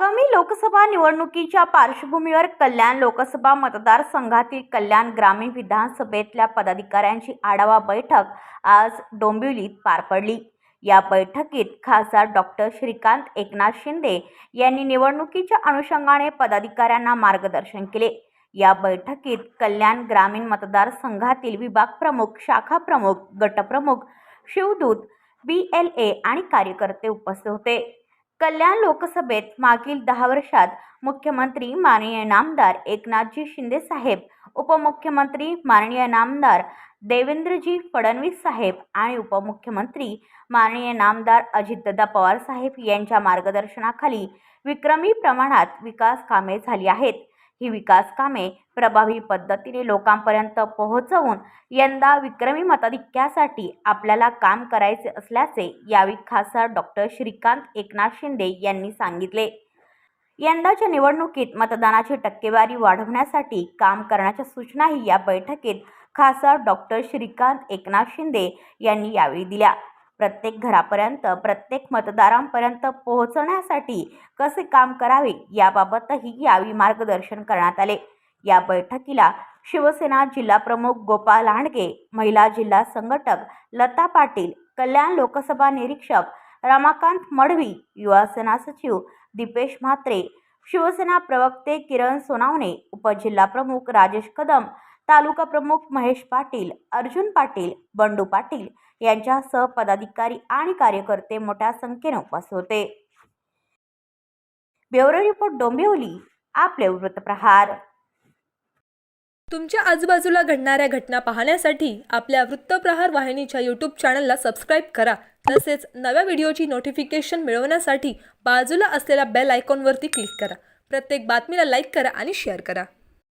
आगामी लोकसभा निवडणुकीच्या पार्श्वभूमीवर कल्याण लोकसभा मतदारसंघातील कल्याण ग्रामीण विधानसभेतल्या पदाधिकाऱ्यांची आढावा बैठक आज डोंबिवलीत पार पडली. या बैठकीत खासदार डॉक्टर श्रीकांत एकनाथ शिंदे यांनी निवडणुकीच्या अनुषंगाने पदाधिकाऱ्यांना मार्गदर्शन केले. या बैठकीत कल्याण ग्रामीण मतदारसंघातील विभाग प्रमुख शाखा प्रमुख गटप्रमुख शिवदूत बी एल ए आणि कार्यकर्ते उपस्थित होते. कल्याण लोकसभेत मागील दहा वर्षात मुख्यमंत्री माननीय नामदार एकनाथजी शिंदे साहेब उपमुख्यमंत्री माननीय नामदार देवेंद्रजी फडणवीस साहेब आणि उपमुख्यमंत्री माननीय नामदार अजितदादा पवार साहेब यांच्या मार्गदर्शनाखाली विक्रमी प्रमाणात विकास कामे झाली आहेत. ही विकास कामे प्रभावी पद्धतीने लोकांपर्यंत पोहोचवून यंदा विक्रमी मताधिक्यासाठी आपल्याला काम करायचे असल्याचे यावेळी खासदार डॉक्टर श्रीकांत एकनाथ शिंदे यांनी सांगितले. यंदाच्या निवडणुकीत मतदानाची टक्केवारी वाढवण्यासाठी काम करण्याच्या सूचनाही या बैठकीत खासदार डॉक्टर श्रीकांत एकनाथ शिंदे यांनी यावेळी दिल्या. प्रत्येक घरापर्यंत प्रत्येक मतदारांपर्यंत पोहोचण्यासाठी कसे काम करावे याबाबतही यावेळी मार्गदर्शन करण्यात आले. या बैठकीला शिवसेना जिल्हाप्रमुख गोपाल लांडगे महिला जिल्हा संघटक लता पाटील कल्याण लोकसभा निरीक्षक रमाकांत मडवी युवासेना सचिव दीपेश म्हात्रे शिवसेना प्रवक्ते किरण सोनावणे उपजिल्हाप्रमुख राजेश कदम तालुका प्रमुख महेश पाटील अर्जुन पाटील बंडू पाटील यांच्यासह पदाधिकारी आणि कार्यकर्ते मोठ्या संख्येने उपस्थित होते. ब्युरो रिपोर्ट डोंबिवली आपले वृत्तप्रहार. तुमच्या आजूबाजूला घडणाऱ्या घटना पाहण्यासाठी आपल्या वृत्तप्रहार वाहिनीच्या यूट्यूब चॅनलला सबस्क्राईब करा. तसेच नव्या व्हिडिओची नोटिफिकेशन मिळवण्यासाठी बाजूला असलेल्या बेल आयकॉनवरती क्लिक करा. प्रत्येक बातमीला लाईक करा आणि शेअर करा.